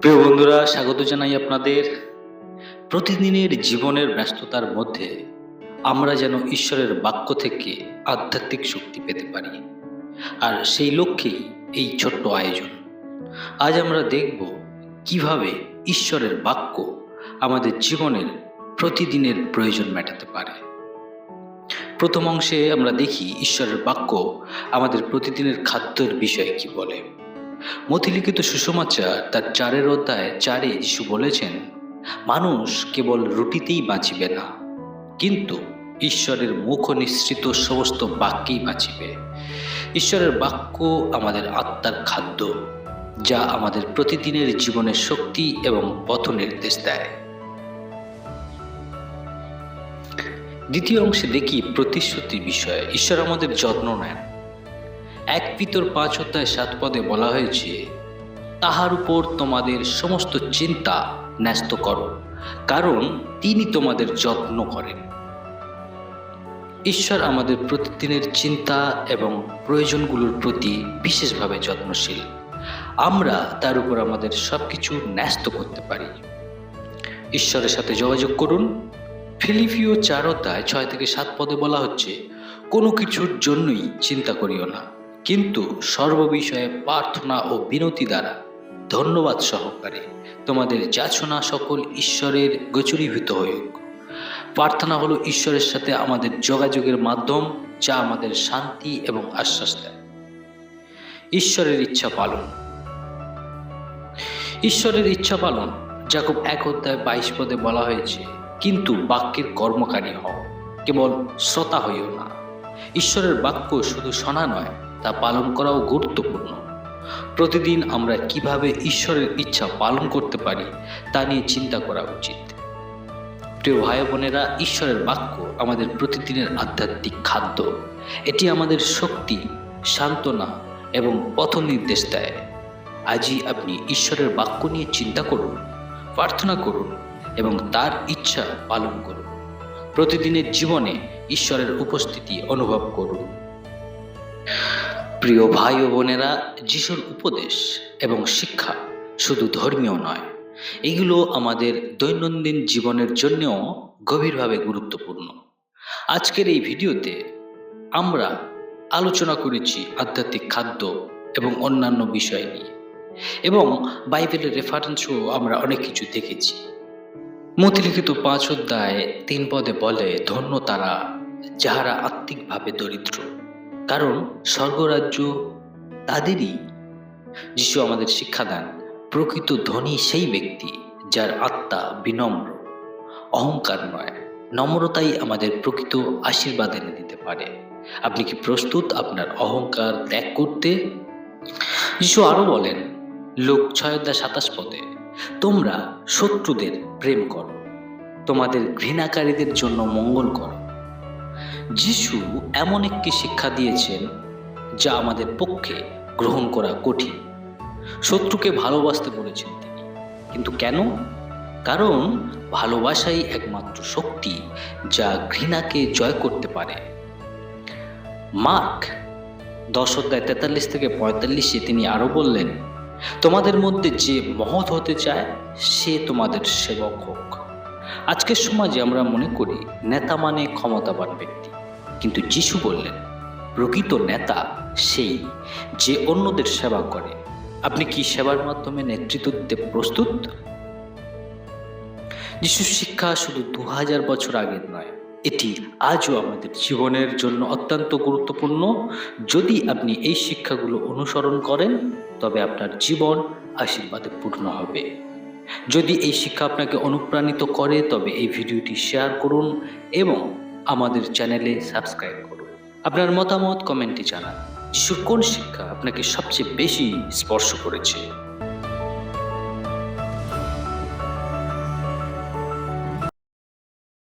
প্রিয় বন্ধুরা, স্বাগত জানাই আপনাদের প্রতিদিনের জীবনের ব্যস্ততার মধ্যে। আমরা যেন ঈশ্বরের বাক্য থেকে আধ্যাত্মিক শক্তি পেতে পারি। আর সেই লক্ষ্যেই এই ছোট্ট আয়োজন। আজ আমরা দেখব কীভাবে ঈশ্বরের বাক্য আমাদের জীবনের প্রতিদিনের প্রয়োজন মেটাতে পারে। প্রথম অংশে আমরা দেখি ঈশ্বরের বাক্য আমাদের প্রতিদিনের খাদ্যের বিষয়ে কি বলে। মতিলিখিত সুষমাচার তার চারের অধ্যায় চারে যিশু বলেছেন, মানুষ কেবল রুটিতেই বাঁচিবে না, কিন্তু ঈশ্বরের মুখ নিঃসৃত সমস্ত বাক্যেই বাঁচিবে। ঈশ্বরের বাক্য আমাদের আত্মার খাদ্য, যা আমাদের প্রতিদিনের জীবনের শক্তি এবং পথ নির্দেশ দেয়। দ্বিতীয় অংশে দেখি প্রতিশ্রুতির বিষয়ে। ঈশ্বর আমাদের যত্ন নেন। এক পিতর পাঁচ অধ্যায় সাত পদে বলা হয়েছে, তাহার উপর তোমাদের সমস্ত চিন্তা ন্যস্ত করো, কারণ তিনি তোমাদের যত্ন করেন। ঈশ্বর আমাদের প্রতিদিনের চিন্তা এবং প্রয়োজনগুলোর প্রতি বিশেষভাবে যত্নশীল। আমরা তার উপর আমাদের সব কিছু ন্যস্ত করতে পারি। ঈশ্বরের সাথে যোগাযোগ করুন। ফিলিপিও চার অধ্যায় ছয় থেকে সাত পদে বলা হচ্ছে, কোনো কিছুর জন্যই চিন্তা করিও না। কিন্তু সর্ববিষয়ে প্রার্থনা ও বিনতি দ্বারা ধন্যবাদ সহকারে তোমাদের যাচনা সকল ঈশ্বরের গোচরীভূত হইক। প্রার্থনা হলো ঈশ্বরের সাথে আমাদের যোগাযোগের মাধ্যম যা আমাদের শান্তি এবং আশ্বাস দেয়। ঈশ্বরের ইচ্ছা পালন। ঈশ্বরের ইচ্ছা পালন, যাকব এক অধ্যায় বাইশ পদে বলা হয়েছে, কিন্তু বাক্যের কর্মকারী হও, কেবল শ্রোতা হইও না। ঈশ্বরের বাক্য শুধু শোনা নয় তা পালন করাও গুরুত্বপূর্ণ। প্রতিদিন আমরা কীভাবে ঈশ্বরের ইচ্ছা পালন করতে পারি, তা নিয়ে চিন্তা করা উচিত। প্রিয় ভাই বোনেরা, ঈশ্বরের বাক্য আমাদের প্রতিদিনের আধ্যাত্মিক খাদ্য। এটি আমাদের শক্তি, সান্ত্বনা এবং পথ নির্দেশ দেয়। আজই আপনি ঈশ্বরের বাক্য নিয়ে চিন্তা করুন, প্রার্থনা করুন এবং তার ইচ্ছা পালন করুন। প্রতিদিনের জীবনে ঈশ্বরের উপস্থিতি অনুভব করুন। প্রিয় ভাই ও বোনেরা, যিশুর উপদেশ এবং শিক্ষা শুধু ধর্মীয় নয়, এগুলো আমাদের দৈনন্দিন জীবনের জন্যও গভীরভাবে গুরুত্বপূর্ণ। আজকের এই ভিডিওতে আমরা আলোচনা করেছি আধ্যাত্মিক খাদ্য এবং অন্যান্য বিষয় নিয়ে এবং বাইবেলের রেফারেন্সও আমরা অনেক কিছু দেখেছি। মতিলিখিত পাঁচ অধ্যায় তিন পদে বলে, ধন্য তারা যাহারা আত্মিকভাবে দরিদ্র। কারণ স্বর্গরাজ্য তাদেরই। যিশু আমাদের শিক্ষা দেন প্রকৃত ধনী সেই ব্যক্তি যার আত্মা বিনম্র, অহংকার নয়, নম্রতাই আমাদের প্রকৃত আশীর্বাদ এনে দিতে পারে। আপনি কি প্রস্তুত আপনার অহংকার ত্যাগ করতে? যিশু আরও বলেন, লোক ছয় অধ্যায় সাতাশ পদে, তোমরা শত্রুদের প্রেম করো, তোমাদের ঘৃণাকারীদের জন্য মঙ্গল করো যিশু এমন একটি শিক্ষা দিয়েছেন যা আমাদের পক্ষে গ্রহণ করা কঠিন। শত্রুকে ভালোবাসতে বলেছেন তিনি। কিন্তু কেন? কারণ ভালোবাসাই একমাত্র শক্তি যা ঘৃণাকে জয় করতে পারে। মার্ক দশ অধ্যায় তেতাল্লিশ থেকে পঁয়তাল্লিশে তিনি আরও বললেন, তোমাদের মধ্যে যে মহৎ হতে চায়, সে তোমাদের সেবক হোক। আজকের সমাজে আমরা মনে করি, নেতা মানে ক্ষমতাবান ব্যক্তি। কিন্তু যিশু বললেন, প্রকৃত নেতা সেই যে অন্যদের সেবা করে। আপনি কি সেবার মাধ্যমে নেতৃত্ব দিতে প্রস্তুত? যিশুর শিক্ষা শুধু দু হাজার বছর আগের নয়, এটি আজও আমাদের জীবনের জন্য অত্যন্ত গুরুত্বপূর্ণ। যদি আপনি এই শিক্ষাগুলো অনুসরণ করেন, তবে আপনার জীবন আশীর্বাদে পূর্ণ হবে। যদি এই শিক্ষা আপনাকে অনুপ্রাণিত করে, তবে এই ভিডিওটি শেয়ার করুন এবং আমাদের চ্যানেলে সাবস্ক্রাইব করুন। আপনার মতামত কমেন্টে জানান। যিশুর কোন শিক্ষা আপনাকে সবচেয়ে বেশি স্পর্শ করেছে?